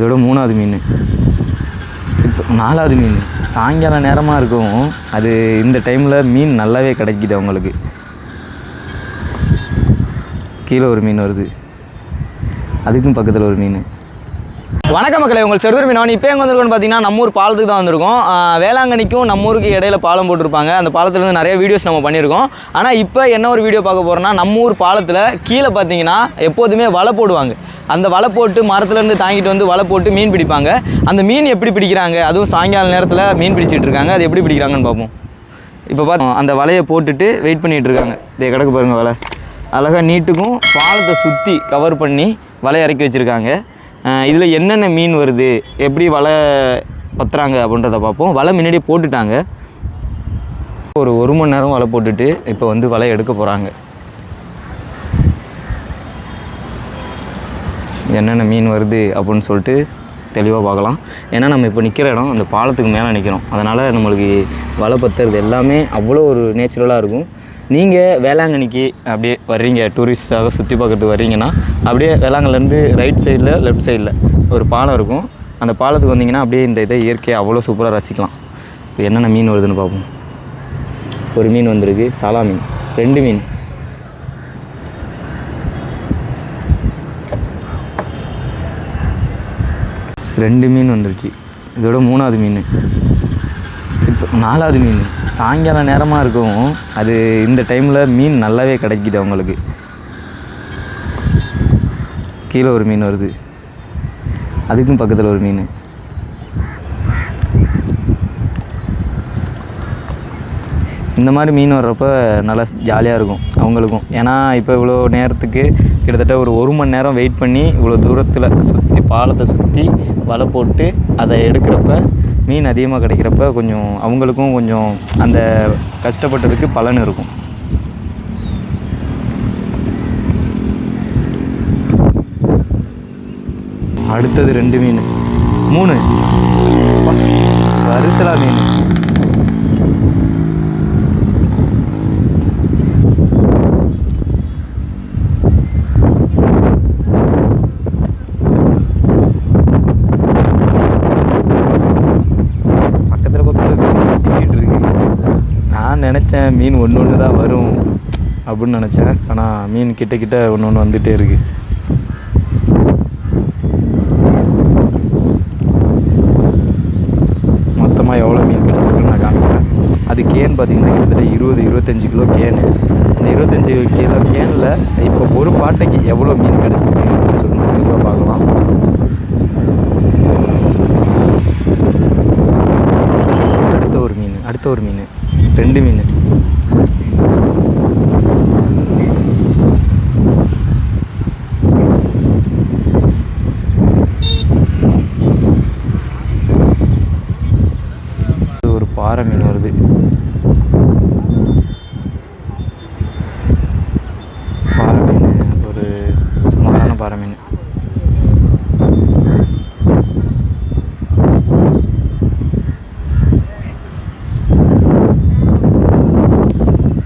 இதோட மூணாவது மீன். இப்போ நாலாவது மீன். சாயங்கால நேரமாக இருக்கும். அது இந்த டைமில் மீன் நல்லாவே கிடைக்குது அவங்களுக்கு. கீழே ஒரு மீன் வருது. அதுக்கும் பக்கத்தில் ஒரு மீன். வணக்க மக்களே உங்கள் செடுதர் மீனவன் இப்போ எங்கே வந்திருக்கோன்னு பார்த்தீங்கன்னா நம்ம ஊர் பாலத்துக்கு தான் வந்திருக்கோம். வேளாங்கண்ணிக்கும் நம்ம ஊருக்கு இடையில பாலம் போட்டிருப்பாங்க. அந்த பாலத்துலேருந்து நிறைய வீடியோஸ் நம்ம பண்ணியிருக்கோம். ஆனால் இப்போ என்ன ஒரு வீடியோ பார்க்க போகிறோம்னா நம்ம ஊர் பாலத்தில் கீழே பார்த்தீங்கன்னா எப்போதுமே வலை போடுவாங்க. அந்த வலை போட்டு மரத்துலேருந்து தாங்கிட்டு வந்து வலை போட்டு மீன் பிடிப்பாங்க. அந்த மீன் எப்படி பிடிக்கிறாங்க? அதுவும் சாயங்கால நேரத்தில் மீன் பிடிச்சிட்டு இருக்காங்க. அது எப்படி பிடிக்கிறாங்கன்னு பார்ப்போம். இப்போ பார்த்தோம் அந்த வலையை போட்டுட்டு வெயிட் பண்ணிகிட்டு இருக்காங்க. இதே கிடக்கு பாருங்கள் வலை. அழகாக நீட்டுக்கும் பாலத்தை சுற்றி கவர் பண்ணி வலை இறக்கி வச்சுருக்காங்க. இதில் என்னென்ன மீன் வருது? எப்படி வலை பத்துறாங்க அப்படின்றத பார்ப்போம். வலை முன்னாடியே போட்டுட்டாங்க. ஒரு ஒரு மணி நேரம் வலை போட்டுட்டு இப்போ வந்து வலை எடுக்க போகிறாங்க என்னென்ன மீன் வருது அப்படின்னு சொல்லிட்டு தெளிவாக பார்க்கலாம். ஏன்னா நம்ம இப்போ நிற்கிற இடம் அந்த பாலத்துக்கு மேலே நிற்கிறோம் அதனால் நம்மளுக்கு வலை பத்துறது எல்லாமே அவ்வளோ ஒரு நேச்சுரலாக இருக்கும். நீங்கள் வேளாங்கண்ணிக்கு அப்படியே வர்றீங்க டூரிஸ்டாக சுற்றி பார்க்குறதுக்கு வர்றீங்கன்னா அப்படியே வேளாங்கல்லேருந்து ரைட் சைடில் லெஃப்ட் சைடில் ஒரு பாலம் இருக்கும். அந்த பாலத்துக்கு வந்தீங்கன்னா அப்படியே இந்த இதை இயற்கையை அவ்வளோ சூப்பராக ரசிக்கலாம். இப்போ என்னென்ன மீன் வருதுன்னு பார்ப்போம். ஒரு மீன் வந்திருக்கு சாலா மீன். ரெண்டு மீன். ரெண்டு மீன் வந்துருச்சு. இதோட மூணாவது மீன். இப்போ நாலாவது மீன். சாயங்காலம் நேரமாக இருக்கும் அது இந்த டைமில் மீன் நல்லாவே கிடைக்குது அவங்களுக்கு. கீழே ஒரு மீன் வருது. அதுக்கும் பக்கத்தில் ஒரு மீன். இந்த மாதிரி மீன் வர்றப்ப நல்லா ஜாலியாக இருக்கும் அவங்களுக்கும். ஏன்னா இப்போ இவ்வளோ நேரத்துக்கு கிட்டத்தட்ட ஒரு ஒரு மணி நேரம் வெயிட் பண்ணி இவ்வளோ தூரத்தில் சுற்றி பாலத்தை சுற்றி வலை போட்டு அதை எடுக்கிறப்ப மீன் அதிகமாக கிடைக்கிறப்ப கொஞ்சம் அவங்களுக்கும் கொஞ்சம் அந்த கஷ்டப்பட்டதுக்கு பலன் இருக்கும். அடுத்தது ரெண்டு மீன். மூணு. வரிசலா மீன் பக்கத்தில் பக்கத்தில் அடிச்சிட்டு இருக்கு நான் நினச்சேன் மீன் ஒன்று ஒன்று தான் வரும் அப்படின்னு நினச்சேன். ஆனால் மீன் கிட்ட கிட்ட ஒன்று ஒன்று வந்துகிட்டே இருக்கு. மொத்தமாக எவ்வளோ மீன் கிடச்சிருக்குன்னு நான் காமிக்கிறேன் அது கேன் பார்த்தீங்கன்னா கிட்டத்தட்ட இருபது இருபத்தஞ்சி கிலோ கேனு. அந்த இருபத்தஞ்சி கிலோ கேனில் இப்போ ஒரு பாட்டைக்கு எவ்வளோ மீன் கிடச்சிருக்கு அப்படின்னு சொல்லி நம்ம தெளிவாக பார்க்கலாம். அடுத்த ஒரு மீன் அடுத்த ஒரு மீன். ரெண்டு மீன் இது ஒரு பாறை மீன் வருது பாறை மீன் ஒரு சுமாரான பாறை மீன்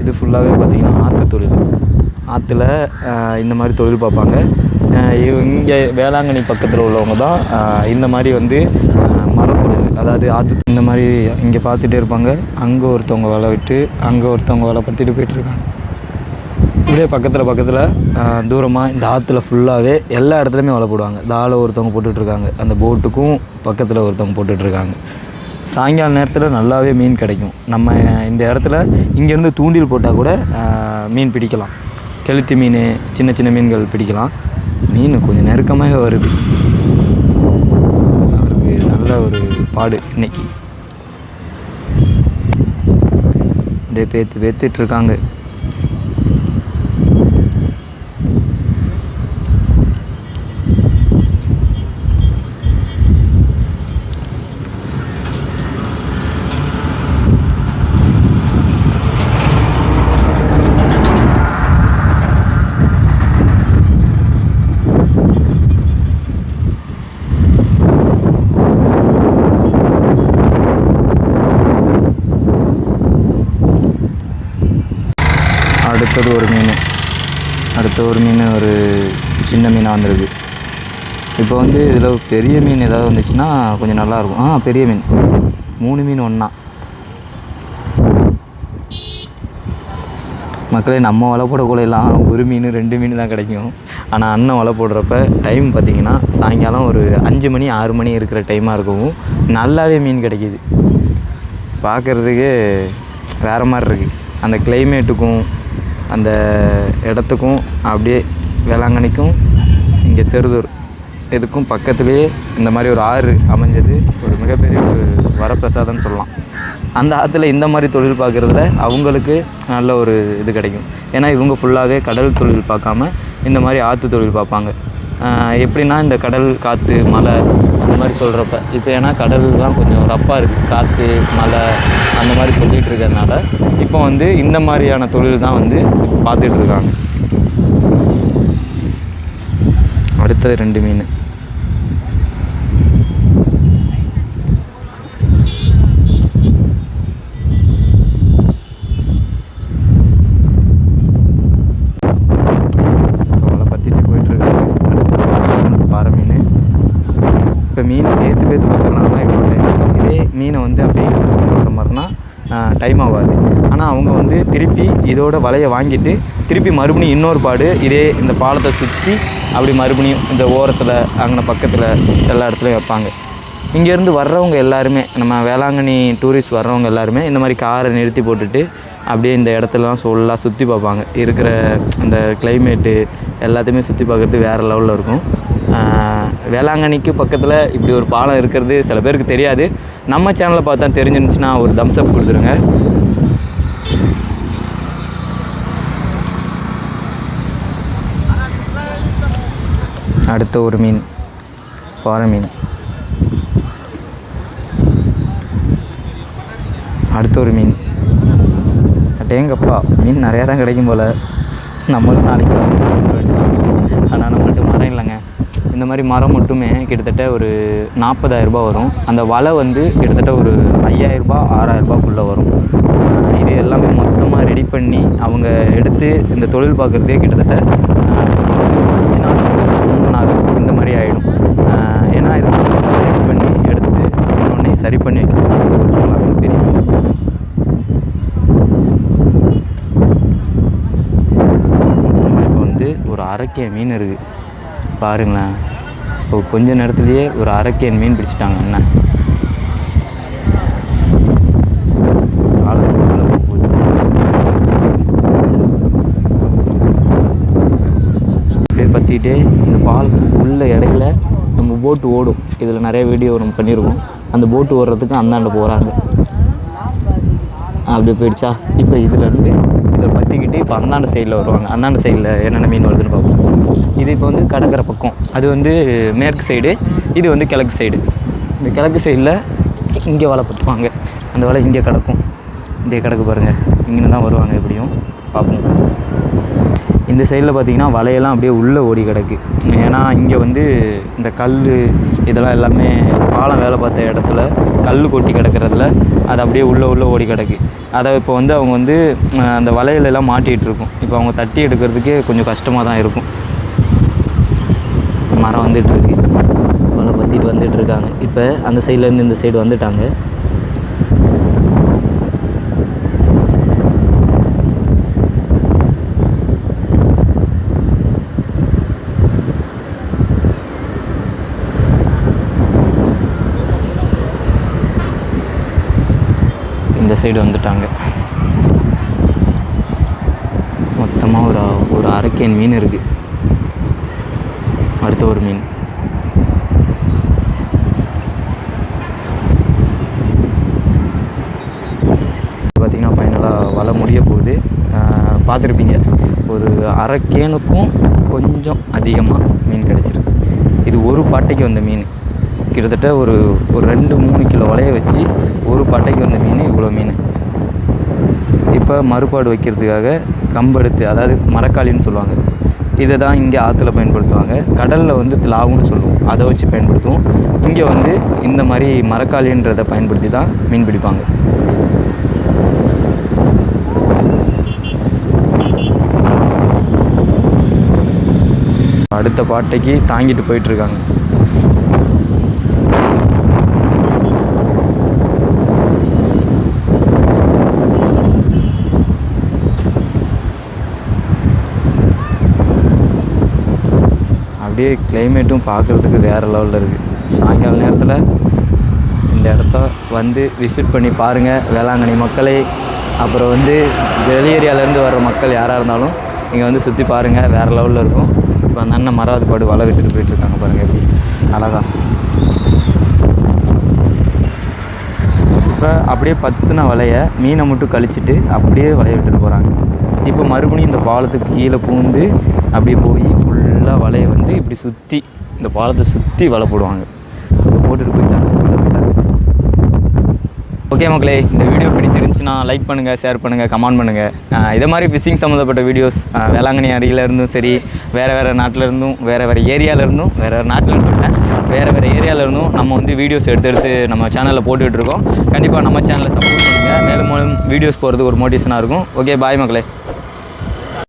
இது ஃபுல்லாகவே பார்த்தீங்கன்னா ஆற்று தொழில் இடத்துல இந்த மாதிரி தொழில் பார்ப்பாங்க. இங்கே வேளாங்கண்ணி பக்கத்தில் உள்ளவங்க தான். இந்த மாதிரி வந்து மரத்தொழில் அதாவது ஆற்று இந்த மாதிரி இங்கே பார்த்துட்டே இருப்பாங்க. அங்கே ஒருத்தவங்க வலை விட்டு அங்கே ஒருத்தவங்க வலை பற்றிட்டு போயிட்டுருக்காங்க. இப்படியே பக்கத்தில் பக்கத்தில் தூரமாக இந்த ஆற்றுல ஃபுல்லாகவே எல்லா இடத்துலையுமே வலை போடுவாங்க. தாழ ஒருத்தவங்க போட்டுட்ருக்காங்க. அந்த போட்டுக்கும் பக்கத்தில் ஒருத்தவங்க போட்டுட்ருக்காங்க. சாயங்கால நேரத்தில் நல்லாவே மீன் கிடைக்கும். நம்ம இந்த இடத்துல இங்கேருந்து தூண்டில் போட்டால் கூட மீன் பிடிக்கலாம். கெளுத்தி மீன் சின்ன சின்ன மீன்கள் பிடிக்கலாம். மீன் கொஞ்சம் நெருக்கமாக வருது. அவருக்கு நல்ல ஒரு பாடு இன்னைக்கு. அப்படியே பேத்து பேத்துட்டு அடுத்தது ஒரு மீன். அடுத்த ஒரு மீன் ஒரு சின்ன மீனாக வந்திருக்கு. இப்போ வந்து இதில் பெரிய மீன் ஏதாவது வந்துச்சுன்னா கொஞ்சம் நல்லாயிருக்கும். ஆ பெரிய மீன். மூணு மீன் ஒன்றா மக்களே நம்ம வலை போடக்குள்ளெல்லாம் ஒரு மீன் ரெண்டு மீன் தான் கிடைக்கும். ஆனால் அண்ணன் வலை போடுறப்ப டைம் பார்த்திங்கன்னா சாயங்காலம் ஒரு அஞ்சு மணி ஆறு மணி இருக்கிற டைமாக இருக்கவும் நல்லாவே மீன் கிடைக்கிது. பார்க்குறதுக்கு வேறு மாதிரி இருக்குது அந்த கிளைமேட்டுக்கும் அந்த இடத்துக்கும் அப்படியே வேளாங்கண்ணிக்கும் இங்கே செருதூர். இதுக்கும் பக்கத்துலேயே இந்த மாதிரி ஒரு ஆறு அமைஞ்சது. ஒரு மிகப்பெரிய ஒரு வரப்பிரசாதம்னு சொல்லலாம். அந்த ஆற்றுல இந்த மாதிரி தொழில் பார்க்குறதுல அவங்களுக்கு நல்ல ஒரு இது கிடைக்கும். ஏன்னா இவங்க ஃபுல்லாகவே கடல் தொழில் பார்க்காம இந்த மாதிரி ஆற்று தொழில் பார்ப்பாங்க. எப்படின்னா இந்த கடல் காற்று மலை அந்த மாதிரி சொல்கிறப்ப இப்போ ஏன்னா கடல்லாம் கொஞ்சம் ரப்பாக இருக்குது காற்று மலை அந்த மாதிரி சொல்லிகிட்டு இருக்கிறதுனால இப்போ வந்து இந்த மாதிரியான தொழில் தான் வந்து பார்த்துட்டு இருக்காங்க அடுத்தது ரெண்டு மீன் அவளை பற்றிட்டு போயிட்டுருக்காங்க அடுத்து பாறை மீன் இப்போ மீன் பேத்து பேத்து பார்த்துக்கலாம் இவ்வளோ டைம் இதே மீனை வந்து அப்படியே எடுத்து கொண்டு வர மாதிரினா டைம் ஆகாது. ஆனால் அவங்க வந்து திருப்பி இதோட வலையை வாங்கிட்டு திருப்பி மறுபடியும் இன்னொரு பாடு இதே இந்த பாலத்தை சுற்றி அப்படி மறுபடியும் இந்த ஓரத்தில் அங்கே பக்கத்தில் எல்லா இடத்துலையும் வைப்பாங்க. இங்கேருந்து வர்றவங்க எல்லாருமே நம்ம வேளாங்கண்ணி டூரிஸ்ட் வர்றவங்க எல்லாருமே இந்த மாதிரி காரை நிறுத்தி போட்டுட்டு அப்படியே இந்த இடத்துலலாம் ஃபுல்லாக சுற்றி பார்ப்பாங்க. இருக்கிற அந்த கிளைமேட்டு எல்லாத்தையுமே சுற்றி பார்க்குறது வேறு லெவலில் இருக்கும். வேளாங்கண்ணிக்கு பக்கத்தில் இப்படி ஒரு பாலம் இருக்கிறது சில பேருக்கு தெரியாது. நம்ம சேனலை பார்த்தா தெரிஞ்சிருந்துச்சுன்னா ஒரு தம்ஸ்அப் கொடுத்துருங்க. அடுத்த ஒரு மீன் பாறை மீன். அடுத்த ஒரு மீன். அட்டேங்கப்பா மீன் நிறையா தான் கிடைக்கும் போல். நம்மளும் நாளைக்கு ஆனால் நம்மள்ட்ட மரம் இல்லைங்க. இந்த மாதிரி மரம் மட்டுமே கிட்டத்தட்ட ஒரு நாற்பதாயிரரூபா வரும். அந்த வலை வந்து கிட்டத்தட்ட ஒரு ஐயாயிரரூபா ஆறாயிரரூபாக்குள்ளே வரும். இது எல்லாமே மொத்தமாக ரெடி பண்ணி அவங்க எடுத்து இந்த தொழில் பார்க்குறதே கிட்டத்தட்ட அஞ்சு நாள் மூணு நாள் இந்த மாதிரி ஆகிடும் ஏன்னா இது ரெடி பண்ணி எடுத்து இன்னொன்னே சரி பண்ணி வைக்கணும் அடுத்த மொத்தமாக இப்போ வந்து ஒரு அரைக்கே மீன் இருக்குது பாருங்களேன். இப்போ கொஞ்ச நேரத்துலேயே ஒரு அரைக்கேன் மீன் பிடிச்சிட்டாங்க அண்ணன் காலத்துக்குள்ள பற்றிட்டே இந்த பாலத்துக்கு உள்ள இடையில நம்ம போட்டு ஓடும். இதில் நிறைய வீடியோ நம்ம பண்ணியிருக்கோம் அந்த போட்டு ஓடுறதுக்கு அந்தாண்ட போகிறாங்க அப்படியே போயிடுச்சா? இப்போ இதுலேருந்து இதை பற்றிக்கிட்டு இப்போ அந்தாண்ட சைடில் வருவாங்க. அந்தாண்ட சைடில் என்னென்ன மீன் வருதுன்னு பார்ப்போம். இது இப்போ வந்து கடற்கரை பக்கம். அது வந்து மேற்கு சைடு இது வந்து கிழக்கு சைடு இந்த கிழக்கு சைடில் இங்கே வலை போட்டுவாங்க அந்த வலை இங்கே கிடக்கும். இங்கே கிடக்கு பாருங்கள் இங்கே தான் வருவாங்க எப்படியும். பார்ப்போம். இந்த சைடில் பார்த்தீங்கன்னா வலையெல்லாம் அப்படியே உள்ளே ஓடி கிடக்கு. ஏன்னா இங்கே வந்து இந்த கல் இதெல்லாம் எல்லாமே பாலம் வேலை பார்த்த இடத்துல கல் கொட்டி கிடக்கிறதுல அது அப்படியே உள்ளே உள்ளே ஓடி கிடக்கு. அதை இப்போ வந்து அவங்க வந்து அந்த வலையிலெல்லாம் மாட்டிகிட்டு இருக்கும். இப்போ அவங்க தட்டி எடுக்கிறதுக்கே கொஞ்சம் கஷ்டமாக தான் இருக்கும். மரம் வந்துட்டுருக்கு வலை பற்றிட்டு வந்துட்டுருக்காங்க இப்போ அந்த சைட்லேருந்து இந்த சைடு வந்துட்டாங்க. இந்த சைடு வந்துட்டாங்க. மொத்தமாக ஒரு ஒரு அரைக்கேன் மீன் இருக்குது அடுத்த ஒரு மீன். பார்த்திங்கன்னா ஃபைனலாக வலை முடிய போகுது. பார்த்துருப்பீங்க. ஒரு அரைக்கேனுக்கும் கொஞ்சம் அதிகமாக மீன் கிடச்சிருக்கு. இது ஒரு பாட்டைக்கு வந்த மீன். கிட்டத்தட்ட ஒரு ஒரு ரெண்டு மூணு கிலோ வலைய வச்சு ஒரு பாட்டைக்கு வந்த மீன் இவ்வளோ மீன். இப்போ மறுபாடு வைக்கிறதுக்காக கம்பெடுத்து அதாவது மரக்காளின்னு சொல்லுவாங்க. இதை தான் இங்கே ஆற்றுல பயன்படுத்துவாங்க. கடலில் வந்து திலாவுன்னு சொல்லுவோம். அதை வச்சு பயன்படுத்துவோம். இங்கே வந்து இந்த மாதிரி மரக்காளின்றதை பயன்படுத்தி தான் மீன் பிடிப்பாங்க. அடுத்த பாட்டைக்கு தாங்கிட்டு போயிட்டுருக்காங்க அப்படியே கிளைமேட்டும் பார்க்குறதுக்கு வேறு லெவலில் இருக்குது சாயங்கால நேரத்தில் இந்த இடத்த வந்து விசிட் பண்ணி பாருங்கள் வேளாங்கண்ணி மக்களே. அப்புறம் வந்து வெளி ஏரியாலேருந்து வர்ற மக்கள் யாராக இருந்தாலும் இங்கே வந்து சுற்றி பாருங்கள் வேறு லெவலில் இருக்கும். இப்போ அந்த அண்ணன் மராது பாடு வலை விட்டுட்டு போயிட்டுருக்காங்க பாருங்கள் எப்படி அழகா. இப்போ அப்படியே பத்துன வலையை மீனை மட்டும் கழிச்சிட்டு அப்படியே வலைய விட்டுட்டு போகிறாங்க இப்போ மறுபடியும் இந்த பாலத்துக்கு கீழே பூந்து அப்படியே போய் ஃபுல்லாக வலையை வந்து இப்படி சுற்றி இந்த பாலத்தை சுற்றி வலை போடுவாங்க. போட்டுட்டு போயிட்டாங்க. ஓகே மக்களே இந்த வீடியோ பிடிச்சிருந்துச்சுன்னா லைக் பண்ணுங்கள் ஷேர் பண்ணுங்கள் கமெண்ட் பண்ணுங்கள் இதே மாதிரி ஃபிஷிங் சம்மந்தப்பட்ட வீடியோஸ் வேளாங்கண்ணி அருகிலேருந்தும் சரி வேறு வேறு நாட்டில் இருந்தும் வேறு வேறு ஏரியாவிலேருந்தும் வேறு வேறு நாட்டில் வேறு வேறு ஏரியாவிலேருந்தும் நம்ம வந்து வீடியோஸ் எடுத்து எடுத்து நம்ம சேனலில் போட்டுகிட்ருக்கோம் இருக்கோம். கண்டிப்பாக நம்ம சேனலை சப்போர்ட் பண்ணுங்கள் மேலும் மேலும் வீடியோஸ் போகிறதுக்கு ஒரு மோட்டிவேஷனாக இருக்கும். ஓகே பாய் மக்களே.